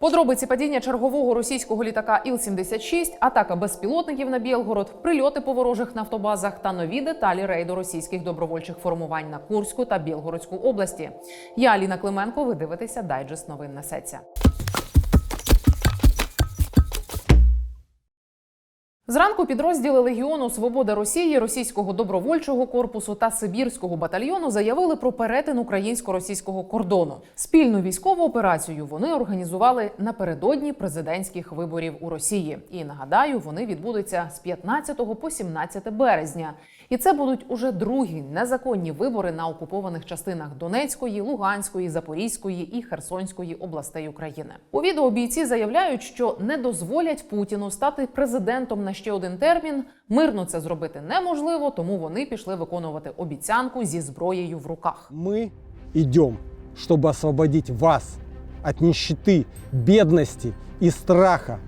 Подробиці падіння чергового російського літака Іл-76, атака безпілотників на Білгород, прильоти по ворожих нафтобазах та нові деталі рейду російських добровольчих формувань на Курську та Білгородську області. Я Аліна Клименко. Ви дивитеся дайджест новин на Сеться. Зранку підрозділи Легіону Свобода Росії, російського добровольчого корпусу та Сибірського батальйону заявили про перетин українсько-російського кордону. Спільну військову операцію вони організували напередодні президентських виборів у Росії. І нагадаю, вони відбудуться з 15 по 17 березня. І це будуть уже другі незаконні вибори на окупованих частинах Донецької, Луганської, Запорізької і Херсонської областей України. У відео бійці заявляють, що не дозволять Путіну стати президентом на ще один термін. Мирно це зробити неможливо, тому вони пішли виконувати обіцянку зі зброєю в руках. Мы идем, чтобы освободить вас от нищеты, бедности и страха,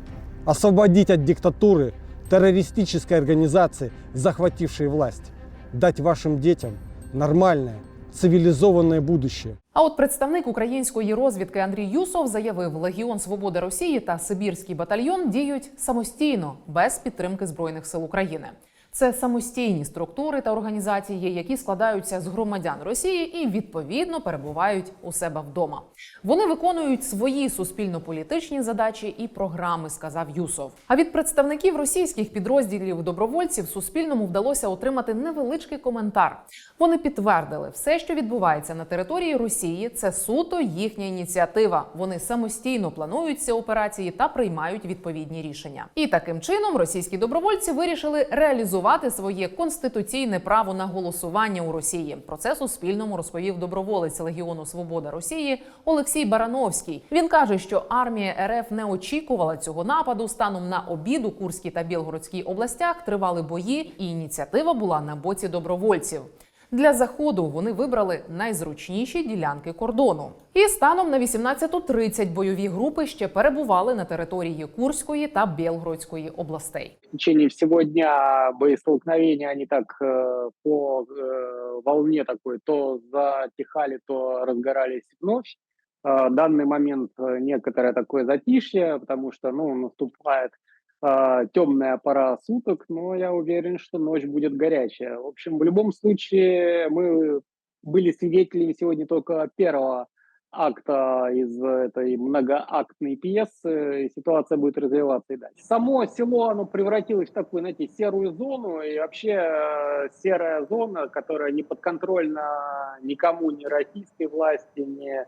освободить от диктатуры террористической организации, захватившей власть, дать вашим детям нормальное, цивілізоване будущее. А от представник української розвідки Андрій Юсов заявив, Легіон Свободи Росії та Сибірський батальйон діють самостійно без підтримки збройних сил України. Це самостійні структури та організації, які складаються з громадян Росії і відповідно перебувають у себе вдома. Вони виконують свої суспільно-політичні задачі і програми, сказав Юсов. А від представників російських підрозділів добровольців Суспільному вдалося отримати невеличкий коментар. Вони підтвердили, все, що відбувається на території Росії, це суто їхня ініціатива. Вони самостійно планують ці операції та приймають відповідні рішення. І таким чином російські добровольці вирішили реалізувати своє конституційне право на голосування у Росії. Про це Суспільному розповів доброволець Легіону Свобода Росії Олексій Барановський. Він каже, що армія РФ не очікувала цього нападу. Станом на обід у Курській та Білгородській областях тривали бої, і ініціатива була на боці добровольців. Для заходу вони вибрали найзручніші ділянки кордону. І станом на 18.30 бойові групи ще перебували на території Курської та Білгородської областей. в течение всего дня боестолкновения, они так э, по э, волне такой то затихали, то разгорались вновь. Э, в данный момент э, некоторое такое затишье, потому что ну, наступает э, темная пора суток, но я уверен, что ночь будет горячая. В общем, в любом случае мы были свидетелями сегодня только первого акта из этой многоактной пьесы, и ситуация будет развиваться и дальше. Само село, оно превратилось в такую, знаете, серую зону, и вообще э, серая зона, которая не подконтрольна никому, ни российской власти, ни э,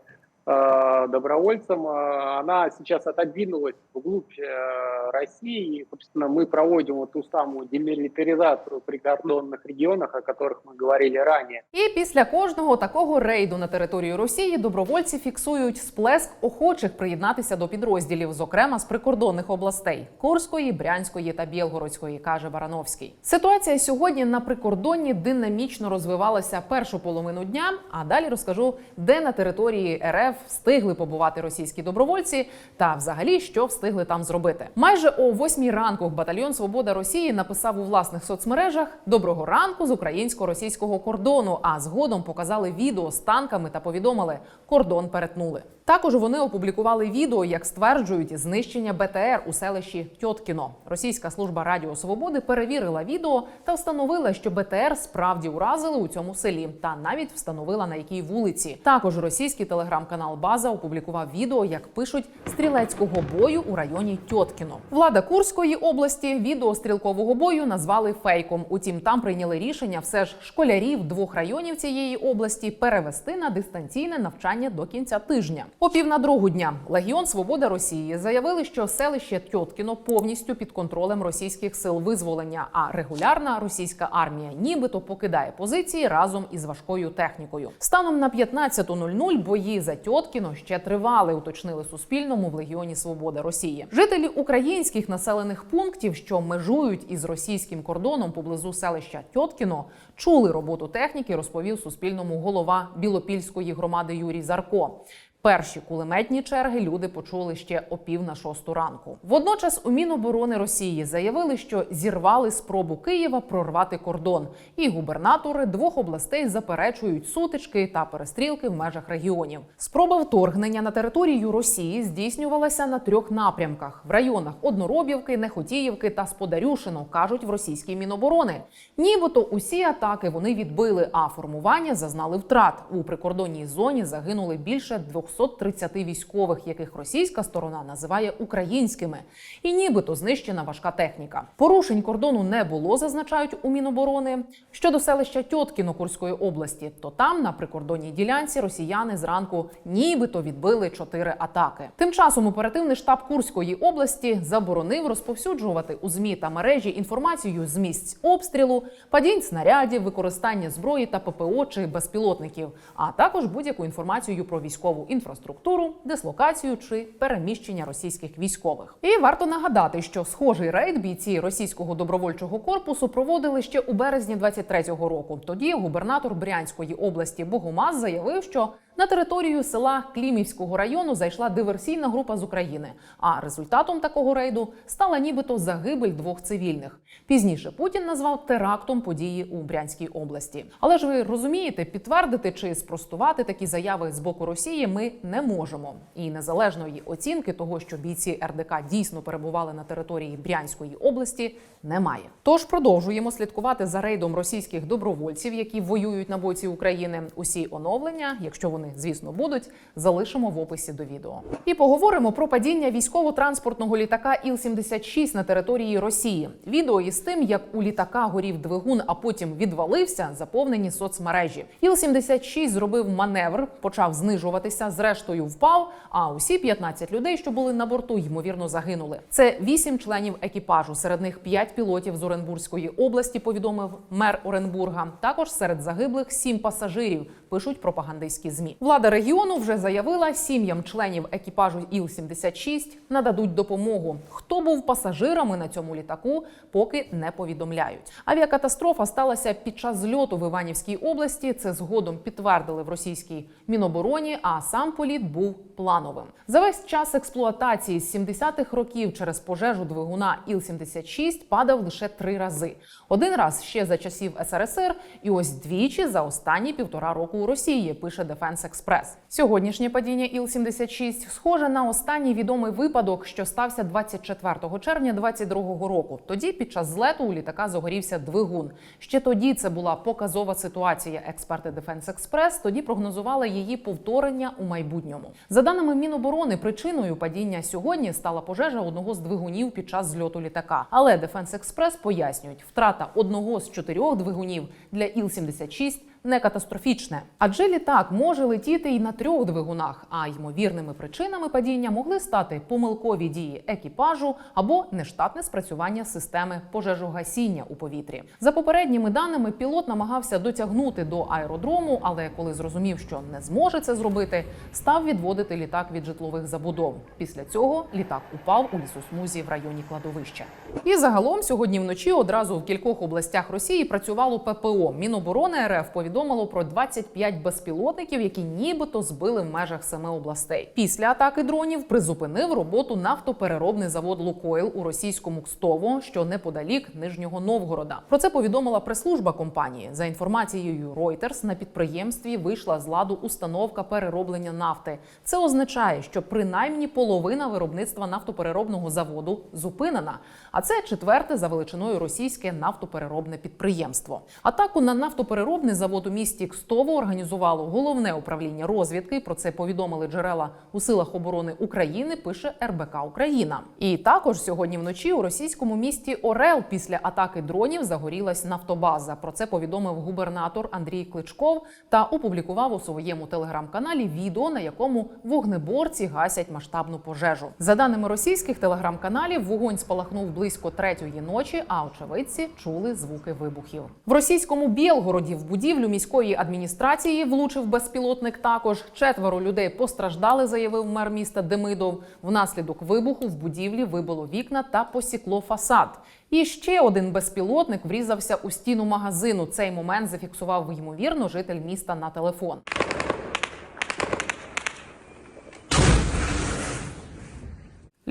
добровольцам, э, она сейчас отодвинулась вглубь э, России, и, собственно, мы проводим вот ту самую демилитаризацию в прикордонных регионах, о которых мы говорили ранее. І після кожного такого рейду на територію Росії добровольці фіксують сплеск охочих приєднатися до підрозділів, зокрема з прикордонних областей Курської, Брянської та Білгородської, каже Барановський. Ситуація сьогодні на прикордонні динамічно розвивалася першу половину дня. А далі розкажу, де на території РФ встигли побувати російські добровольці, та взагалі що встигли там зробити. Майже о восьмій ранку батальйон Свобода Росії написав у власних соцмережах Доброго ранку з українсько-російського кордону. А згодом показали відео з танками та повідомили, кордон перетнули. Також вони опублікували відео, як стверджують, знищення БТР у селищі Тьоткіно. Російська служба Радіо Свободи перевірила відео та встановила, що БТР справді уразили у цьому селі, та навіть встановила на якій вулиці. Також російський телеграм-канал База опублікував відео, як пишуть стрілецького бою у районі Тьоткіно. Влада Курської області відео стрілкового бою назвали фейком. Утім, там прийняли рішення все ж школярів двох районів цієї області перевести на дистанційне навчання до кінця тижня. О пів на другу дня Легіон Свобода Росії заявили, що селище Тьоткіно повністю під контролем російських сил визволення, а регулярна російська армія нібито покидає позиції разом із важкою технікою. Станом на 15.00 бої за Тьоткіно ще тривали, уточнили Суспільному в Легіоні Свобода Росії. Жителі українських населених пунктів, що межують із російським кордоном поблизу селища Тьоткіно, чули роботу техніки, розповів Суспільному голова Білопільської громади Юрій Зарко. Перші кулеметні черги люди почули ще о пів на шосту ранку. Водночас у Міноборони Росії заявили, що зірвали спробу Києва прорвати кордон, і губернатори двох областей заперечують сутички та перестрілки в межах регіонів. Спроба вторгнення на територію Росії здійснювалася на трьох напрямках: в районах Одноробівки, Нехотіївки та Сподарюшино, кажуть в російській міноборони. Нібито усі атаки вони відбили, а формування зазнали втрат. У прикордонній зоні загинули більше 230 військових, яких російська сторона називає українськими, і нібито знищена важка техніка. Порушень кордону не було, зазначають у Міноборони. Щодо селища Тьоткіно Курської області, то там на прикордонній ділянці росіяни зранку нібито відбили чотири атаки. Тим часом оперативний штаб Курської області заборонив розповсюджувати у змі та мережі інформацію з місць обстрілу, падінь снарядів, використання зброї та ППО чи безпілотників, а також будь-яку інформацію про військову інфраструктуру, дислокацію чи переміщення російських військових. І варто нагадати, що схожий рейд бійці російського добровольчого корпусу проводили ще у березні 23-го року. Тоді губернатор Брянської області Богомаз заявив, що на територію села Клімівського району зайшла диверсійна група з України. А результатом такого рейду стала нібито загибель двох цивільних. Пізніше Путін назвав терактом події у Брянській області. Але ж ви розумієте, підтвердити чи спростувати такі заяви з боку Росії ми не можемо. І незалежної оцінки того, що бійці РДК дійсно перебували на території Брянської області, немає. Тож продовжуємо слідкувати за рейдом російських добровольців, які воюють на боці України. Усі оновлення, якщо вони звісно будуть, залишимо в описі до відео. І поговоримо про падіння військово-транспортного літака Іл-76 на території Росії. Відео із тим, як у літака горів двигун, а потім відвалився, заповнені соцмережі. Іл-76 зробив маневр, почав знижуватися, зрештою впав. А усі 15 людей, що були на борту, ймовірно загинули. Це вісім членів екіпажу. Серед них п'ять пілотів з Оренбурзької області. Повідомив мер Оренбурга. Також серед загиблих сім пасажирів. Пишуть пропагандистські змі. Влада регіону вже заявила, сім'ям членів екіпажу Іл-76 нададуть допомогу. Хто був пасажирами на цьому літаку, поки не повідомляють. Авіакатастрофа сталася під час зльоту в Іванівській області. Це згодом підтвердили в російській мінобороні. А сам політ був плановим. За весь час експлуатації з 70-х років через пожежу двигуна Іл-76 падав лише три рази. Один раз ще за часів СРСР, і ось двічі за останні півтора року у Росії. Пише Defense Express. Сьогоднішнє падіння Іл-76 схоже на останній відомий випадок, що стався 24 червня 22 року. Тоді під час злету у літака загорівся двигун. Ще тоді це була показова ситуація. Експерти Defense Express тоді прогнозували її повторення у майбутньому. За даними Міноборони, причиною падіння сьогодні стала пожежа одного з двигунів під час зльоту літака. Але Defense Express пояснюють, втрата одного з чотирьох двигунів для Іл-76 не катастрофічне, адже літак може летіти і на трьох двигунах. А ймовірними причинами падіння могли стати помилкові дії екіпажу або нештатне спрацювання системи пожежогасіння у повітрі. За попередніми даними, пілот намагався дотягнути до аеродрому, але коли зрозумів, що не зможе це зробити, став відводити літак від житлових забудов. Після цього літак упав у лісосмузі в районі кладовища. І загалом сьогодні вночі одразу в кількох областях Росії працювало ППО. Міноборони РФ повідомило про 25 безпілотників, які нібито збили в межах семи областей. Після атаки дронів призупинив роботу нафтопереробний завод Лукойл у російському Кстово, що неподалік Нижнього Новгорода. Про це повідомила прес-служба компанії. За інформацією Reuters, на підприємстві вийшла з ладу установка перероблення нафти. Це означає, що принаймні половина виробництва нафтопереробного заводу зупинена. А це четверте за величиною російське нафтопереробне підприємство. Атаку на нафтопереробний завод у місті Кстово організувало головне управління розвідки. Про це повідомили джерела у силах оборони України. Пише РБК Україна. І також сьогодні вночі у російському місті Орел після атаки дронів загорілась нафтобаза. Про це повідомив губернатор Андрій Кличков та опублікував у своєму телеграм-каналі відео, на якому вогнеборці гасять масштабну пожежу. За даними російських телеграм-каналів, вогонь спалахнув близько третьої ночі, а очевидці чули звуки вибухів. В російському Білгороді в будівлю міської адміністрації влучив безпілотник. Також четверо людей постраждали, заявив мер міста Демидов. Внаслідок вибуху в будівлі вибило вікна та посікло фасад. І ще один безпілотник врізався у стіну магазину. Цей момент зафіксував ймовірно житель міста на телефон.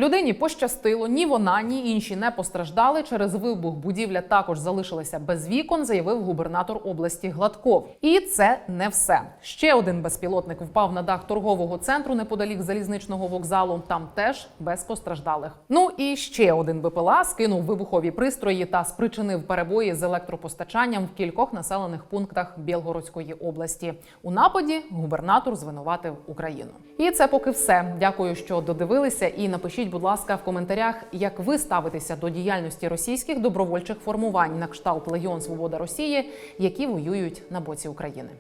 Людині пощастило, ні вона, ні інші не постраждали. Через вибух будівля також залишилася без вікон, заявив губернатор області Гладков. І це не все. Ще один безпілотник впав на дах торгового центру неподалік залізничного вокзалу. Там теж без постраждалих. Ну і ще один БПЛА скинув вибухові пристрої та спричинив перебої з електропостачанням в кількох населених пунктах Білгородської області. У нападі губернатор звинуватив Україну. І це поки все. Дякую, що додивилися. І напишіть, будь ласка, в коментарях, як ви ставитеся до діяльності російських добровольчих формувань на кшталт Легіон Свобода Росії, які воюють на боці України.